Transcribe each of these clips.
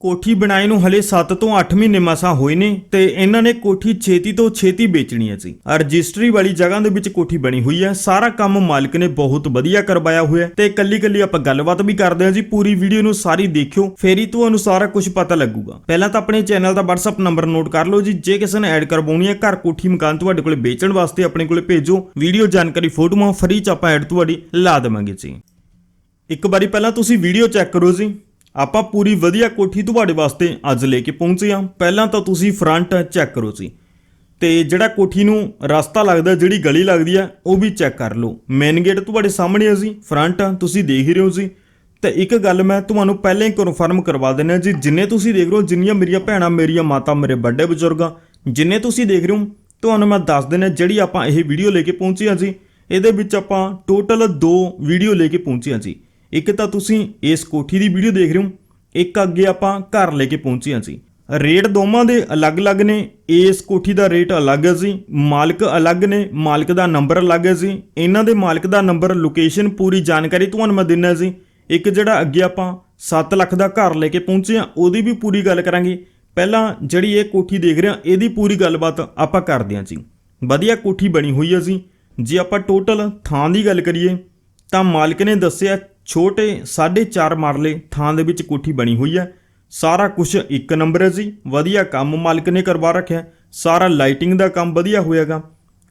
ਕੋਠੀ ਬਣਾਏ ਨੂੰ ਹਲੇ 7 ਤੋਂ 8 ਮਹੀਨੇ ਮਸਾਂ ਹੋਏ ਨੇ ਤੇ ਇਹਨਾਂ ਨੇ ਕੋਠੀ ਛੇਤੀ ਤੋਂ ਛੇਤੀ ਵੇਚਣੀ ਹੈ ਜੀ। ਰਜਿਸਟਰੀ ਵਾਲੀ ਜਗ੍ਹਾ ਦੇ ਵਿੱਚ ਕੋਠੀ ਬਣੀ ਹੋਈ ਹੈ। ਸਾਰਾ ਕੰਮ ਮਾਲਕ ਨੇ ਬਹੁਤ ਵਧੀਆ ਕਰਵਾਇਆ ਹੋਇਆ ਹੈ ਤੇ ਕੱਲੀ ਕੱਲੀ ਆਪਾਂ ਗੱਲਬਾਤ ਵੀ ਕਰਦੇ ਹਾਂ ਜੀ। ਪੂਰੀ ਵੀਡੀਓ ਨੂੰ ਸਾਰੀ ਦੇਖਿਓ, ਫੇਰ ਹੀ ਤੁਹਾਨੂੰ ਸਾਰਾ ਕੁਝ ਪਤਾ ਲੱਗੂਗਾ। ਪਹਿਲਾਂ ਤਾਂ ਆਪਣੇ ਚੈਨਲ ਦਾ WhatsApp ਨੰਬਰ ਨੋਟ ਕਰ ਲਓ ਜੀ। ਜੇ ਕਿਸੇ ਨੇ ਐਡ ਕਰਵਾਉਣੀ ਹੈ, ਘਰ ਕੋਠੀ ਮਕਾਨ ਤੁਹਾਡੇ ਕੋਲੇ ਵੇਚਣ ਵਾਸਤੇ ਆਪਣੇ ਕੋਲੇ ਭੇਜੋ। ਵੀਡੀਓ ਜਾਣਕਾਰੀ ਫੋਟੋਆਂ ਫ੍ਰੀ ਚ ਆਪਾਂ ਐਡ ਤੁਹਾਡੀ ਲਾ ਦੇਵਾਂਗੇ ਜੀ। ਇੱਕ ਵਾਰੀ ਪਹਿਲਾਂ ਤੁਸੀਂ ਵੀਡੀਓ ਚੈੱਕ ਕਰੋ ਜੀ। ਆਪਾਂ ਪੂਰੀ ਵਧੀਆ ਕੋਠੀ ਤੁਹਾਡੇ ਵਾਸਤੇ ਅੱਜ ਲੈ ਕੇ ਪਹੁੰਚੇ ਹਾਂ। ਪਹਿਲਾਂ ਤਾਂ ਤੁਸੀਂ ਫਰੰਟ ਚੈੱਕ ਕਰੋ ਜੀ। ਤੇ ਜਿਹੜਾ ਕੋਠੀ ਨੂੰ ਰਸਤਾ ਲੱਗਦਾ, ਜਿਹੜੀ ਗਲੀ ਲੱਗਦੀ ਆ, ਉਹ ਵੀ ਚੈੱਕ ਕਰ ਲਓ। ਮੇਨ ਗੇਟ ਤੁਹਾਡੇ ਸਾਹਮਣੇ ਆ ਜੀ। ਫਰੰਟ ਤੁਸੀਂ ਦੇਖ ਹੀ ਰਹੇ ਹੋ ਜੀ। ਤੇ ਇੱਕ ਗੱਲ ਮੈਂ ਤੁਹਾਨੂੰ ਪਹਿਲਾਂ ਹੀ ਕਨਫਰਮ ਕਰਵਾ ਦਿੰਦਾ ਜੀ। ਜਿੰਨੇ ਤੁਸੀਂ ਦੇਖ ਰਹੇ ਹੋ, ਜਿੰਨੀਆਂ ਮੇਰੀਆਂ ਭੈਣਾਂ, ਮੇਰੀਆਂ ਮਾਤਾ, ਮੇਰੇ ਵੱਡੇ ਬਜ਼ੁਰਗਾਂ ਜਿੰਨੇ ਤੁਸੀਂ ਦੇਖ ਰਹੇ ਹੋ, ਤੁਹਾਨੂੰ ਮੈਂ ਦੱਸ ਦਿੰਦਾ, ਜਿਹੜੀ ਆਪਾਂ ਇਹ ਵੀਡੀਓ ਲੈ ਕੇ ਪਹੁੰਚੇ ਹਾਂ ਜੀ, ਇਹਦੇ ਵਿੱਚ ਆਪਾਂ ਟੋਟਲ ਦੋ ਵੀਡੀਓ ਲੈ ਕੇ ਪਹੁੰਚੇ ਹਾਂ ਜੀ। ਇੱਕ ਤਾਂ ਤੁਸੀਂ ਇਸ ਕੋਠੀ ਦੀ ਵੀਡੀਓ ਦੇਖ ਰਹੇ ਹੋ, ਇੱਕ ਅੱਗੇ ਆਪਾਂ ਘਰ ਲੈ ਕੇ ਪਹੁੰਚੇ ਹਾਂ ਜੀ। ਰੇਟ ਦੋਵਾਂ ਦੇ ਅਲੱਗ-ਅਲੱਗ ਨੇ, ਇਸ ਕੋਠੀ ਦਾ ਰੇਟ ਅਲੱਗ ਹੈ ਜੀ, ਮਾਲਕ ਅਲੱਗ ਨੇ, ਮਾਲਕ ਦਾ ਨੰਬਰ ਅਲੱਗ ਹੈ ਜੀ। ਇਹਨਾਂ ਦੇ ਮਾਲਕ ਦਾ ਨੰਬਰ ਲੋਕੇਸ਼ਨ ਪੂਰੀ ਜਾਣਕਾਰੀ ਤੁਹਾਨੂੰ ਮੈਂ ਦਿੰਨਾ ਜੀ। ਇੱਕ ਜਿਹੜਾ ਅੱਗੇ ਆਪਾਂ 7 ਲੱਖ ਦਾ ਘਰ ਲੈ ਕੇ ਪਹੁੰਚੇ ਹਾਂ, ਉਹਦੀ ਵੀ ਪੂਰੀ ਗੱਲ ਕਰਾਂਗੇ। ਪਹਿਲਾਂ ਜਿਹੜੀ ਇਹ ਕੋਠੀ ਦੇਖ ਰਹੇ ਹਾਂ, ਇਹਦੀ ਪੂਰੀ ਗੱਲਬਾਤ ਆਪਾਂ ਕਰਦੇ ਹਾਂ ਜੀ। ਵਧੀਆ ਕੋਠੀ ਬਣੀ ਹੋਈ ਹੈ ਜੀ। ਜੇ ਆਪਾਂ ਟੋਟਲ ਥਾਂ ਦੀ ਗੱਲ ਕਰੀਏ, ਤਾਂ ਮਾਲਕ ਨੇ ਦੱਸਿਆ ਛੋਟੇ 4.5 ਮਰਲੇ ਥਾਂ ਦੇ ਵਿੱਚ ਕੋਠੀ ਬਣੀ ਹੋਈ ਹੈ। ਸਾਰਾ ਕੁਝ ਇੱਕ ਨੰਬਰ ਹੈ ਜੀ। ਵਧੀਆ ਕੰਮ ਮਾਲਕ ਨੇ ਕਰਵਾ ਰੱਖਿਆ ਸਾਰਾ ਲਾਈਟਿੰਗ ਦਾ ਕੰਮ ਵਧੀਆ ਹੋਇਆਗਾ।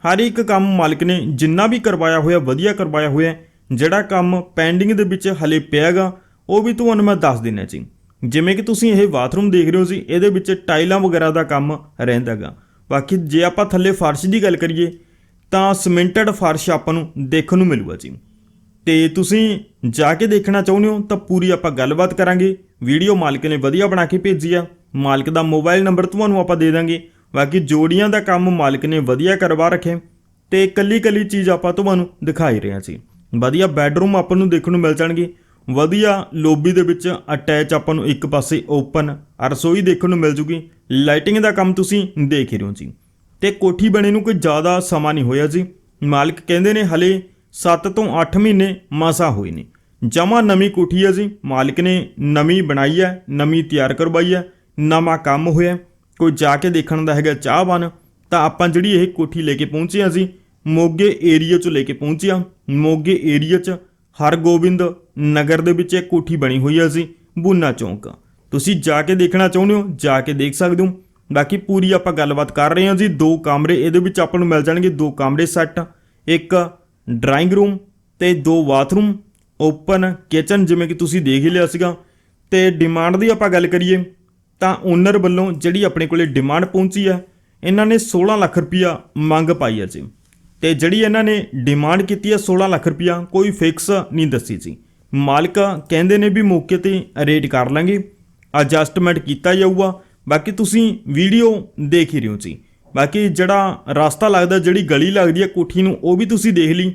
ਹਰ ਇੱਕ ਕੰਮ ਮਾਲਕ ਨੇ ਜਿੰਨਾ ਵੀ ਕਰਵਾਇਆ ਹੋਇਆ, ਵਧੀਆ ਕਰਵਾਇਆ ਹੋਇਆ ਜਿਹੜਾ ਕੰਮ ਪੈਂਡਿੰਗ ਦੇ ਵਿੱਚ ਹਲੇ ਪਿਆਗਾ, ਉਹ ਵੀ ਤੁਹਾਨੂੰ ਮੈਂ ਦੱਸ ਦਿੰਨਾ ਜੀ। ਜਿਵੇਂ ਕਿ ਤੁਸੀਂ ਇਹ ਬਾਥਰੂਮ ਦੇਖ ਰਹੇ ਹੋ ਜੀ, ਇਹਦੇ ਵਿੱਚ ਟਾਈਲਾਂ ਵਗੈਰਾ ਦਾ ਕੰਮ ਰਹਿੰਦਾਗਾ। ਬਾਕੀ ਜੇ ਆਪਾਂ ਥੱਲੇ ਫਰਸ਼ ਦੀ ਗੱਲ ਕਰੀਏ, ਤਾਂ ਸਿਮੈਂਟਡ ਫਰਸ਼ ਆਪਾਂ ਨੂੰ ਦੇਖਣ ਨੂੰ ਮਿਲੂਗਾ ਜੀ। ਤੇ ਤੁਸੀਂ ਜਾ ਕੇ ਦੇਖਣਾ ਚਾਹੁੰਦੇ ਹੋ ਤਾਂ ਪੂਰੀ ਆਪਾਂ ਗੱਲਬਾਤ ਕਰਾਂਗੇ। ਵੀਡੀਓ ਮਾਲਕ ਨੇ ਵਧੀਆ ਬਣਾ ਕੇ ਭੇਜੀ ਆ। ਮਾਲਕ ਦਾ ਮੋਬਾਈਲ ਨੰਬਰ ਤੁਹਾਨੂੰ ਆਪਾਂ ਦੇ ਦਾਂਗੇ। ਬਾਕੀ ਜੋੜੀਆਂ ਦਾ ਕੰਮ ਮਾਲਕ ਨੇ ਵਧੀਆ ਕਰਵਾ ਰੱਖਿਆ। ਤੇ ਕੱਲੀ ਕੱਲੀ ਚੀਜ਼ ਆਪਾਂ ਤੁਹਾਨੂੰ ਦਿਖਾਈ ਰਹੇ ਹਾਂ ਜੀ ਵਧੀਆ ਬੈੱਡਰੂਮ ਆਪਾਂ ਨੂੰ ਦੇਖਣ ਨੂੰ ਮਿਲ ਜਾਣਗੇ। ਵਧੀਆ ਲੋਬੀ ਦੇ ਵਿੱਚ ਅਟੈਚ ਆਪਾਂ ਨੂੰ ਇੱਕ ਪਾਸੇ ਓਪਨ, ਰਸੋਈ ਦੇਖਣ ਨੂੰ ਮਿਲ ਜੂਗੀ। ਲਾਈਟਿੰਗ ਦਾ ਕੰਮ ਤੁਸੀਂ ਦੇਖ ਹੀ ਰਹੇ ਹੋ ਜੀ। ਤੇ ਕੋਠੀ ਬਣੇ ਨੂੰ ਕੋਈ ਜ਼ਿਆਦਾ ਸਮਾਂ ਨਹੀਂ ਹੋਇਆ ਜੀ। ਮਾਲਕ ਕਹਿੰਦੇ ਨੇ ਹਲੇ 7 ਤੋਂ 8 ਮਹੀਨੇ ਮਸਾ ਹੋਏ ਨੇ। ਜਮਾ ਨਵੀਂ ਕੋਠੀ ਹੈ ਜੀ। ਮਾਲਕ ਨੇ ਨਵੀਂ ਬਣਾਈ ਹੈ, ਨਵੀਂ ਤਿਆਰ ਕਰਵਾਈ ਹੈ, ਨਵਾਂ ਕੰਮ ਹੋਇਆ ਕੋਈ ਜਾ ਕੇ ਦੇਖਣ ਦਾ ਹੈਗਾ ਚਾਹਵਾਨ, ਤਾਂ ਆਪਾਂ ਜਿਹੜੀ ਇਹ ਕੋਠੀ ਲੈ ਕੇ ਪਹੁੰਚੇ ਹਾਂ ਜੀ, ਮੋਗੇ ਏਰੀਆ 'ਚ ਲੈ ਕੇ ਪਹੁੰਚੇ ਹਾਂ। ਮੋਗੇ ਏਰੀਆ 'ਚ ਹਰਗੋਬਿੰਦ ਨਗਰ ਦੇ ਵਿੱਚ ਇਹ ਕੋਠੀ ਬਣੀ ਹੋਈ ਹੈ ਜੀ, ਬੁੰਨਾ ਚੌਂਕ। ਤੁਸੀਂ ਜਾ ਕੇ ਦੇਖਣਾ ਚਾਹੁੰਦੇ ਹੋ, ਜਾ ਕੇ ਦੇਖ ਸਕਦੇ ਹੋ। ਬਾਕੀ ਪੂਰੀ ਆਪਾਂ ਗੱਲਬਾਤ ਕਰ ਰਹੇ ਹਾਂ ਜੀ। ਦੋ ਕਮਰੇ ਇਹਦੇ ਵਿੱਚ ਆਪਾਂ ਨੂੰ ਮਿਲ ਜਾਣਗੇ, ਦੋ ਕਮਰੇ ਸੈੱਟ। ਇੱਕ ਡਰਾਇੰਗ ਰੂਮ ਤੇ ਦੋ ਬਾਥਰੂਮ, ਓਪਨ ਕਿਚਨ ਜਿਵੇਂ ਕਿ ਤੁਸੀਂ ਦੇਖ ਹੀ ਲਿਆ ਸੀਗਾ। ਤੇ ਡਿਮਾਂਡ ਦੀ ਆਪਾਂ ਗੱਲ ਕਰੀਏ, ਤਾਂ ਓਨਰ ਵੱਲੋਂ ਜਿਹੜੀ ਆਪਣੇ ਕੋਲੇ ਡਿਮਾਂਡ ਪਹੁੰਚੀ ਹੈ ਇਹਨਾਂ ਨੇ 16 ਲੱਖ ਰੁਪਇਆ ਮੰਗ ਪਾਈ ਹੈ ਜੀ। ਤੇ ਜਿਹੜੀ ਇਹਨਾਂ ਨੇ ਡਿਮਾਂਡ ਕੀਤੀ ਹੈ 16 ਲੱਖ ਰੁਪਇਆ, ਕੋਈ ਫਿਕਸ ਨਹੀਂ ਦੱਸੀ ਸੀ ਮਾਲਕ ਕਹਿੰਦੇ ਨੇ ਵੀ ਮੌਕੇ ਤੇ ਰੇਟ ਕਰ ਲਾਂਗੇ ਐਡਜਸਟਮੈਂਟ ਕੀਤਾ ਜਾਊਗਾ, ਬਾਕੀ ਤੁਸੀਂ ਵੀਡੀਓ ਦੇਖ ਹੀ ਰਹੇ ਹੋ ਜੀ। ਬਾਕੀ ਜਿਹੜਾ ਰਸਤਾ ਲੱਗਦਾ, ਜਿਹੜੀ ਗਲੀ ਲੱਗਦੀ ਹੈ ਕੋਠੀ ਨੂੰ, ਉਹ ਵੀ ਤੁਸੀਂ ਦੇਖ ਲਈ।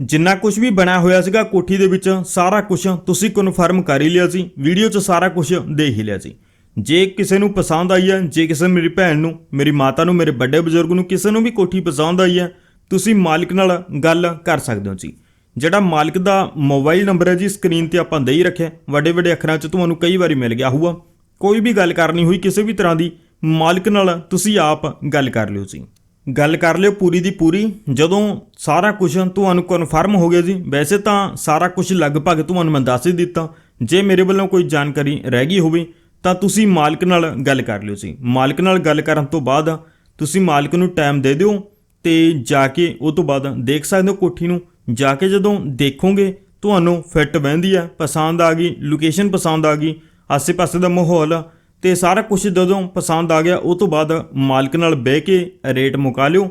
ਜਿੰਨਾ ਕੁਝ ਵੀ ਬਣਿਆ ਹੋਇਆ ਸੀਗਾ ਕੋਠੀ ਦੇ ਵਿੱਚ, ਸਾਰਾ ਕੁਝ ਤੁਸੀਂ ਕਨਫਰਮ ਕਰ ਹੀ ਲਿਆ ਸੀ। ਵੀਡੀਓ 'ਚ ਸਾਰਾ ਕੁਝ ਦੇਖ ਹੀ ਲਿਆ ਸੀ। ਜੇ ਕਿਸੇ ਨੂੰ ਪਸੰਦ ਆਈ ਹੈ, ਜੇ ਕਿਸੇ ਮੇਰੀ ਭੈਣ ਨੂੰ, ਮੇਰੀ ਮਾਤਾ ਨੂੰ, ਮੇਰੇ ਵੱਡੇ ਬਜ਼ੁਰਗ ਨੂੰ ਕਿਸੇ ਨੂੰ ਵੀ ਕੋਠੀ ਪਸੰਦ ਆਈ ਹੈ, ਤੁਸੀਂ ਮਾਲਕ ਨਾਲ ਗੱਲ ਕਰ ਸਕਦੇ ਹੋ ਜੀ। ਜਿਹੜਾ ਮਾਲਕ ਦਾ ਮੋਬਾਈਲ ਨੰਬਰ ਹੈ ਜੀ ਸਕਰੀਨ ਤੇ ਆਪਾਂ ਦੇ ਹੀ ਰੱਖਿਆ। ਵੱਡੇ ਵੱਡੇ ਅੱਖਰਾਂ 'ਚ ਤੁਹਾਨੂੰ ਕਈ ਵਾਰੀ ਮਿਲ ਗਿਆ ਹੋਊਗਾ। ਕੋਈ ਵੀ ਗੱਲ ਕਰਨੀ ਹੋਈ ਕਿਸੇ ਵੀ ਤਰ੍ਹਾਂ ਦੀ ਮਾਲਕ ਨਾਲ ਤੁਸੀਂ ਆਪ ਗੱਲ ਕਰ ਲਿਓ ਜੀ। ਗੱਲ ਕਰ ਲਿਓ ਪੂਰੀ ਦੀ ਪੂਰੀ। ਜਦੋਂ ਸਾਰਾ ਕੁਝ ਤੁਹਾਨੂੰ ਕਨਫਰਮ ਹੋ ਗਿਆ ਜੀ, ਵੈਸੇ ਤਾਂ ਸਾਰਾ ਕੁਝ ਲਗਭਗ ਤੁਹਾਨੂੰ ਮੈਂ ਦੱਸ ਹੀ ਦਿੱਤਾ। ਜੇ ਮੇਰੇ ਵੱਲੋਂ ਕੋਈ ਜਾਣਕਾਰੀ ਰਹਿ ਗਈ ਹੋਵੇ, ਤਾਂ ਤੁਸੀਂ ਮਾਲਕ ਨਾਲ ਗੱਲ ਕਰ ਲਿਓ ਜੀ। ਮਾਲਕ ਨਾਲ ਗੱਲ ਕਰਨ ਤੋਂ ਬਾਅਦ ਤੁਸੀਂ ਮਾਲਕ ਨੂੰ ਟਾਈਮ ਦੇ ਦਿਓ ਤੇ ਜਾ ਕੇ ਉਹ ਤੋਂ ਬਾਅਦ ਦੇਖ ਸਕਦੇ ਹੋ ਕੋਠੀ ਨੂੰ। ਜਾ ਕੇ ਜਦੋਂ ਦੇਖੋਗੇ, ਤੁਹਾਨੂੰ ਫਿੱਟ ਬਹਿੰਦੀ ਆ, ਪਸੰਦ ਆ ਗਈ ਲੋਕੇਸ਼ਨ ਪਸੰਦ ਆ ਗਈ, ਆਸੇ-ਪਾਸੇ ਦਾ ਮਾਹੌਲ ਤੇ ਸਾਰਾ ਕੁਝ ਜਦੋਂ ਪਸੰਦ ਆ ਗਿਆ, ਉਹ ਤੋਂ ਬਾਅਦ ਮਾਲਕ ਨਾਲ ਬਹਿ ਕੇ ਰੇਟ ਮੁਕਾ ਲਿਓ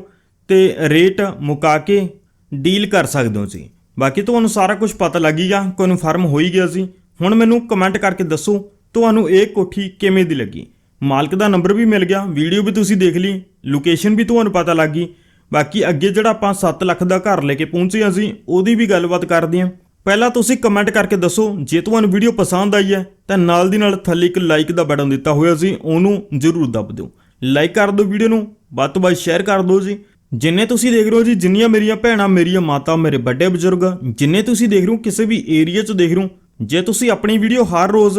ਤੇ ਰੇਟ ਮੁਕਾ ਕੇ ਡੀਲ ਕਰ ਸਕਦੇ ਹੋ ਜੀ ਬਾਕੀ ਤੁਹਾਨੂੰ ਸਾਰਾ ਕੁਝ ਪਤਾ ਲੱਗ ਹੀ ਗਿਆ ਕਨਫਰਮ ਹੋ ਹੀ ਗਿਆ ਸੀ। ਹੁਣ ਮੈਨੂੰ ਕਮੈਂਟ ਕਰਕੇ ਦੱਸੋ, ਤੁਹਾਨੂੰ ਇਹ ਕੋਠੀ ਕਿਵੇਂ ਦੀ ਲੱਗੀ? ਮਾਲਕ ਦਾ ਨੰਬਰ ਵੀ ਮਿਲ ਗਿਆ ਵੀਡੀਓ ਵੀ ਤੁਸੀਂ ਦੇਖ ਲਈ ਲੋਕੇਸ਼ਨ ਵੀ ਤੁਹਾਨੂੰ ਪਤਾ ਲੱਗ ਗਈ। ਬਾਕੀ ਅੱਗੇ ਜਿਹੜਾ ਆਪਾਂ 7 ਲੱਖ ਦਾ ਘਰ ਲੈ ਕੇ ਪਹੁੰਚੇ ਹਾਂ ਅਸੀਂ, ਉਹਦੀ ਵੀ ਗੱਲਬਾਤ ਕਰਦੇ ਹਾਂ। ਪਹਿਲਾਂ ਤੁਸੀਂ ਕਮੈਂਟ ਕਰਕੇ ਦੱਸੋ, ਜੇ ਤੁਹਾਨੂੰ ਵੀਡੀਓ ਪਸੰਦ ਆਈ ਹੈ, ਤਾਂ ਨਾਲ ਦੀ ਨਾਲ ਥੱਲੇ ਇੱਕ ਲਾਈਕ ਦਾ ਬਟਨ ਦਿੱਤਾ ਹੋਇਆ ਸੀ, ਉਹਨੂੰ ਜ਼ਰੂਰ ਦੱਬ ਦਿਓ। ਲਾਈਕ ਕਰ ਦਿਓ ਵੀਡੀਓ ਨੂੰ, ਵੱਧ ਤੋਂ ਵੱਧ ਸ਼ੇਅਰ ਕਰ ਦਿਓ ਜੀ। ਜਿੰਨੇ ਤੁਸੀਂ ਦੇਖ ਰਹੇ ਹੋ ਜੀ, ਜਿੰਨੀਆਂ ਮੇਰੀਆਂ ਭੈਣਾਂ, ਮੇਰੀਆਂ ਮਾਤਾ, ਮੇਰੇ ਵੱਡੇ ਬਜ਼ੁਰਗ, ਜਿੰਨੇ ਤੁਸੀਂ ਦੇਖ ਰਹੇ ਹੋ, ਕਿਸੇ ਵੀ ਏਰੀਆ 'ਚ ਦੇਖ ਰਹੇ ਹੋ, ਜੇ ਤੁਸੀਂ ਆਪਣੀ ਵੀਡੀਓ ਹਰ ਰੋਜ਼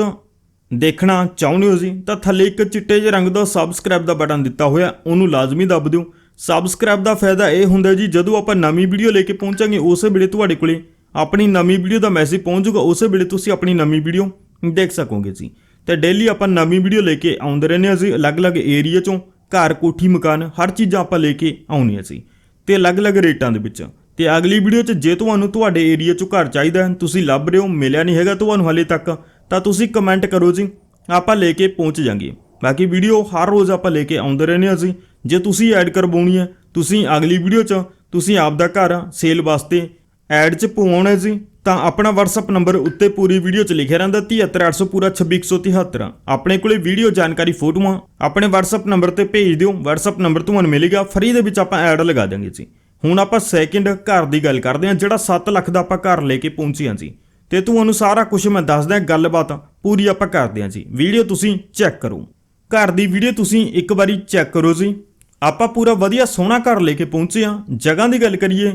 ਦੇਖਣਾ ਚਾਹੁੰਦੇ ਹੋ ਜੀ, ਤਾਂ ਥੱਲੇ ਇੱਕ ਚਿੱਟੇ ਜਿਹੇ ਰੰਗ ਦਾ ਸਬਸਕ੍ਰਾਈਬ ਦਾ ਬਟਨ ਦਿੱਤਾ ਹੋਇਆ, ਉਹਨੂੰ ਲਾਜ਼ਮੀ ਦੱਬ ਦਿਓ। ਸਬਸਕ੍ਰਾਈਬ ਦਾ ਫਾਇਦਾ ਇਹ ਹੁੰਦਾ ਜੀ, ਜਦੋਂ ਆਪਾਂ ਨਵੀਂ ਵੀਡੀਓ ਲੈ ਕੇ ਪਹੁੰਚਾਂਗੇ, ਉਸੇ ਵੇਲੇ ਤੁਹਾਡੇ ਕੋਲੇ ਆਪਣੀ ਨਵੀਂ ਵੀਡੀਓ ਦਾ ਮੈਸੇਜ ਪਹੁੰਚ ਜਾਊਗਾ, ਉਸੇ ਵੇਲੇ ਤੁਸੀਂ ਆਪਣੀ ਨਵੀਂ ਵੀਡੀਓ ਦੇਖ ਸਕੋਗੇ ਜੀ। ਤੇ ਡੇਲੀ ਆਪਾਂ ਨਵੀਂ ਵੀਡੀਓ ਲੈ ਕੇ ਆਉਂਦੇ ਰਹਿੰਦੇ ਹਾਂ ਜੀ, ਅਲੱਗ-ਅਲੱਗ ਏਰੀਆ ਚੋਂ, ਘਰ, ਕੋਠੀ, ਮਕਾਨ, ਹਰ ਚੀਜ਼ਾਂ ਆਪਾਂ ਲੈ ਕੇ ਆਉਣੀਆਂ ਸੀ ਤੇ ਅਲੱਗ-ਅਲੱਗ ਰੇਟਾਂ ਦੇ ਵਿੱਚ। ਤੇ ਅਗਲੀ ਵੀਡੀਓ 'ਚ ਜੇ ਤੁਹਾਨੂੰ ਤੁਹਾਡੇ ਏਰੀਆ 'ਚੋਂ ਘਰ ਚਾਹੀਦਾ ਹੈ, ਤੁਸੀਂ ਲੱਭ ਰਹੇ ਹੋ, ਮਿਲਿਆ ਨਹੀਂ ਹੈਗਾ ਤੁਹਾਨੂੰ ਹਾਲੇ ਤੱਕ, ਤਾਂ ਤੁਸੀਂ ਕਮੈਂਟ ਕਰੋ ਜੀ। ਆਪਾਂ ਲੈ ਕੇ ਪਹੁੰਚ ਜਾਾਂਗੇ। ਬਾਕੀ ਵੀਡੀਓ ਹਰ ਰੋਜ਼ ਆਪਾਂ ਲੈ ਕੇ ਆਉਂਦੇ ਰਹਿੰਦੇ ਹਾਂ ਜੀ। ਜੇ ਤੁਸੀਂ ਐਡ ਕਰਵਾਉਣੀ ਹੈ, ਤੁਸੀਂ ਅਗਲੀ ਵੀਡੀਓ 'ਚ, ਤੁਸੀਂ ਆਪਦਾ ਘਰ ਸੇਲ ਵਾਸਤੇ ਐਡ 'ਚ ਪਵਾਉਣਾ ਹੈ ਜੀ, ਤਾਂ ਆਪਣਾ WhatsApp ਨੰਬਰ ਉੱਤੇ ਪੂਰੀ ਵੀਡੀਓ 'ਚ ਲਿਖਿਆ ਰਹਿੰਦਾ 73800 ਪੂਰਾ 26173 ਆਪਣੇ ਕੋਲੇ ਵੀਡੀਓ ਜਾਣਕਾਰੀ ਫੋਟੋਆਂ, ਆਪਣੇ WhatsApp ਨੰਬਰ ਤੇ ਭੇਜ ਦਿਓ। WhatsApp ਨੰਬਰ ਤੁਹਾਨੂੰ ਮਿਲੇਗਾ ਫਰੀ ਦੇ ਵਿੱਚ ਆਪਾਂ ਐਡ ਲਗਾ ਦਾਂਗੇ ਜੀ। ਹੁਣ ਆਪਾਂ ਸੈਕਿੰਡ ਘਰ ਦੀ ਗੱਲ ਕਰਦੇ ਹਾਂ, ਜਿਹੜਾ 7 ਲੱਖ ਦਾ ਆਪਾਂ ਘਰ ਲੈ ਕੇ ਪਹੁੰਚੇ ਹਾਂ ਜੀ। ਤੇ ਤੁਹਾਨੂੰ ਸਾਰਾ ਕੁਝ ਮੈਂ ਦੱਸਦਾ ਗੱਲਬਾਤ ਪੂਰੀ ਆਪਾਂ ਕਰਦੇ ਹਾਂ ਜੀ। ਵੀਡੀਓ ਤੁਸੀਂ ਚੈੱਕ ਕਰੋ। ਘਰ ਦੀ ਵੀਡੀਓ ਤੁਸੀਂ ਇੱਕ ਵਾਰੀ ਚੈੱਕ ਕਰੋ ਜੀ। ਆਪਾਂ ਪੂਰਾ ਵਧੀਆ ਸੋਹਣਾ ਘਰ ਲੈ ਕੇ ਪਹੁੰਚੇ ਹਾਂ। ਜਗ੍ਹਾ ਦੀ ਗੱਲ ਕਰੀਏ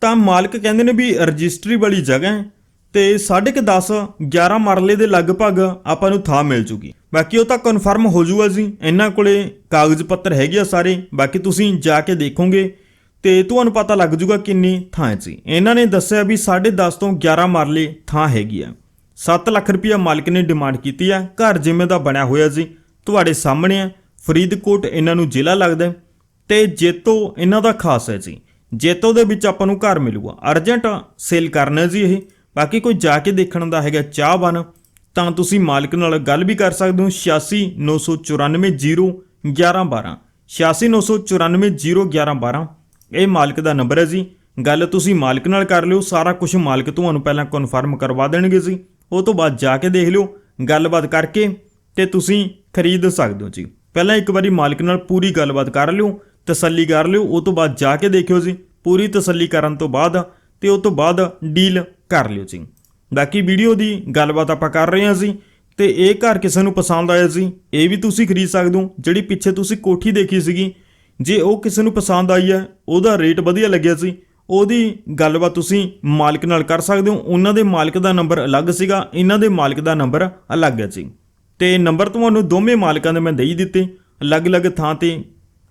ਤਾਂ ਮਾਲਕ ਕਹਿੰਦੇ ਨੇ ਵੀ ਰਜਿਸਟਰੀ ਵਾਲੀ ਜਗ੍ਹਾ ਹੈ ਤੇ 10.5 11 ਮਰਲੇ ਦੇ ਲਗਭਗ ਆਪਾਂ ਨੂੰ ਥਾਂ ਮਿਲ ਜੂਗੀ। ਬਾਕੀ ਉਹ ਤਾਂ ਕਨਫਰਮ ਹੋ ਜੂਗਾ ਜੀ। ਇਹਨਾਂ ਕੋਲੇ ਕਾਗਜ਼ ਪੱਤਰ ਹੈਗੇ ਆ ਸਾਰੇ। ਬਾਕੀ ਤੁਸੀਂ ਜਾ ਕੇ ਦੇਖੋਗੇ ਤੇ ਤੁਹਾਨੂੰ ਪਤਾ ਲੱਗ ਜੂਗਾ ਕਿੰਨੀ ਥਾਂ ਹੈ ਜੀ। ਇਹਨਾਂ ਨੇ ਦੱਸਿਆ ਵੀ 10.5 ਤੋਂ 11 ਮਰਲੇ ਥਾਂ ਹੈਗੀ ਆ। 7 ਲੱਖ ਰੁਪਇਆ ਮਾਲਕ ਨੇ ਡਿਮਾਂਡ ਕੀਤੀ ਆ। ਘਰ ਜਿਵੇਂ ਦਾ ਬਣਿਆ ਹੋਇਆ ਜੀ। ਤੁਹਾਡੇ ਸਾਹਮਣੇ ਆ। ਫਰੀਦਕੋਟ ਇਹਨਾਂ ਨੂੰ ਜ਼ਿਲ੍ਹਾ ਲੱਗਦਾ ਹੈ ਤੇ ਜੇਤੋ ਇਹਨਾਂ ਦਾ ਖਾਸ ਹੈ ਜੀ। ਜੇਤੋ ਦੇ ਵਿੱਚ ਆਪਾਂ ਨੂੰ ਘਰ ਮਿਲੂਗਾ। ਅਰਜੈਂਟ ਸੇਲ ਕਰਨਾ ਜੀ ਇਹ। ਬਾਕੀ ਕੋਈ ਜਾ ਕੇ ਦੇਖਣ ਦਾ ਹੈਗਾ ਚਾਹ ਬਨ ਤਾਂ ਤੁਸੀਂ ਮਾਲਕ ਨਾਲ ਗੱਲ ਵੀ ਕਰ ਸਕਦੇ ਹੋ। 8699401112 8699401112 ਇਹ ਮਾਲਕ ਦਾ ਨੰਬਰ ਹੈ ਜੀ। ਗੱਲ ਤੁਸੀਂ ਮਾਲਕ ਨਾਲ ਕਰ ਲਿਓ। ਸਾਰਾ ਕੁਝ ਮਾਲਕ ਤੁਹਾਨੂੰ ਪਹਿਲਾਂ ਕਨਫਰਮ ਕਰਵਾ ਦੇਣਗੇ ਜੀ। ਉਹ ਤੋਂ ਬਾਅਦ ਜਾ ਕੇ ਦੇਖ ਲਿਓ। ਗੱਲਬਾਤ ਕਰਕੇ ਤੇ ਤੁਸੀਂ ਖਰੀਦ ਸਕਦੇ ਹੋ ਜੀ। ਪਹਿਲਾਂ ਇੱਕ ਵਾਰੀ ਮਾਲਕ ਨਾਲ ਪੂਰੀ ਗੱਲਬਾਤ ਕਰ ਲਿਓ। ਤਸੱਲੀ ਕਰ ਲਿਓ, ਉਹ ਤੋਂ ਬਾਅਦ ਜਾ ਕੇ ਦੇਖਿਓ ਜੀ। ਪੂਰੀ ਤਸੱਲੀ ਕਰਨ ਤੋਂ ਬਾਅਦ ਤੇ ਉਹ ਤੋਂ ਬਾਅਦ ਡੀਲ ਕਰ ਲਿਓ ਜੀ। ਬਾਕੀ ਵੀਡੀਓ ਦੀ ਗੱਲਬਾਤ ਆਪਾਂ ਕਰ ਰਹੇ ਹਾਂ ਜੀ ਤੇ ਇਹ ਘਰ ਕਿਸੇ ਨੂੰ ਪਸੰਦ ਆਇਆ ਸੀ ਇਹ ਵੀ ਤੁਸੀਂ ਖਰੀਦ ਸਕਦੇ ਹੋ। ਜਿਹੜੀ ਪਿੱਛੇ ਤੁਸੀਂ ਕੋਠੀ ਦੇਖੀ ਸੀਗੀ, ਜੇ ਉਹ ਕਿਸੇ ਨੂੰ ਪਸੰਦ ਆਈ ਹੈ, ਉਹਦਾ ਰੇਟ ਵਧੀਆ ਲੱਗਿਆ ਸੀ ਉਹਦੀ ਗੱਲਬਾਤ ਤੁਸੀਂ ਮਾਲਕ ਨਾਲ ਕਰ ਸਕਦੇ ਹੋ। ਉਹਨਾਂ ਦੇ ਮਾਲਕ ਦਾ ਨੰਬਰ ਅਲੱਗ ਸੀਗਾ, ਇਹਨਾਂ ਦੇ ਮਾਲਕ ਦਾ ਨੰਬਰ ਅਲੱਗ ਹੈ ਜੀ। ਤੇ ਨੰਬਰ ਤੁਹਾਨੂੰ ਦੋਵੇਂ ਮਾਲਕਾਂ ਦੇ ਮੈਂ ਦੇਈ ਦਿੱਤੇ। ਅਲੱਗ-ਅਲੱਗ ਥਾਂ ਤੇ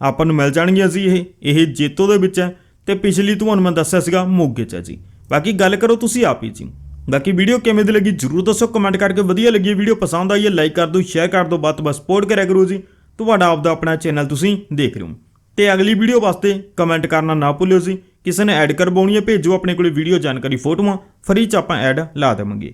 ਆਪਾਂ ਨੂੰ ਮਿਲ ਜਾਣਗੀਆਂ ਜੀ ਇਹ ਇਹ ਜੇਤੋ ਦੇ ਵਿੱਚ ਹੈ ਤੇ ਪਿਛਲੀ ਤੁਹਾਨੂੰ ਮੈਂ ਦੱਸਿਆ ਸੀਗਾ ਮੋਗੇ 'ਚ ਹੈ ਜੀ। ਬਾਕੀ ਗੱਲ ਕਰੋ ਤੁਸੀਂ ਆਪ ਹੀ ਜੀ। ਬਾਕੀ ਵੀਡੀਓ ਕਿਵੇਂ ਦੀ ਲੱਗੀ ਜਰੂਰ ਦੱਸੋ ਕਮੈਂਟ ਕਰਕੇ ਵਧੀਆ ਲੱਗੀ ਵੀਡੀਓ ਪਸੰਦ ਆਈ ਹੈ ਲਾਈਕ ਕਰ ਦਿਓ ਸ਼ੇਅਰ ਕਰ ਦਿਓ, ਵੱਧ ਤੋਂ ਵੱਧ ਸਪੋਰਟ ਕਰਿਆ ਕਰੋ ਜੀ। ਤੁਹਾਡਾ ਆਪਦਾ ਆਪਣਾ ਚੈਨਲ ਤੁਸੀਂ ਦੇਖ ਰਹੇ ਹੋ। ਤੇ ਅਗਲੀ ਵੀਡੀਓ ਵਾਸਤੇ ਕਮੈਂਟ ਕਰਨਾ ਨਾ ਭੁੱਲਿਓ ਜੀ। ਕਿਸੇ ਨੇ ਐਡ ਕਰਵਾਉਣੀ ਹੈ, ਭੇਜੋ ਆਪਣੇ ਕੋਲੇ ਵੀਡੀਓ ਜਾਣਕਾਰੀ ਫੋਟੋਆਂ ਫਰੀ ਚ ਆਪਾਂ ਐਡ ਲਾ ਦੇਵਾਂਗੇ।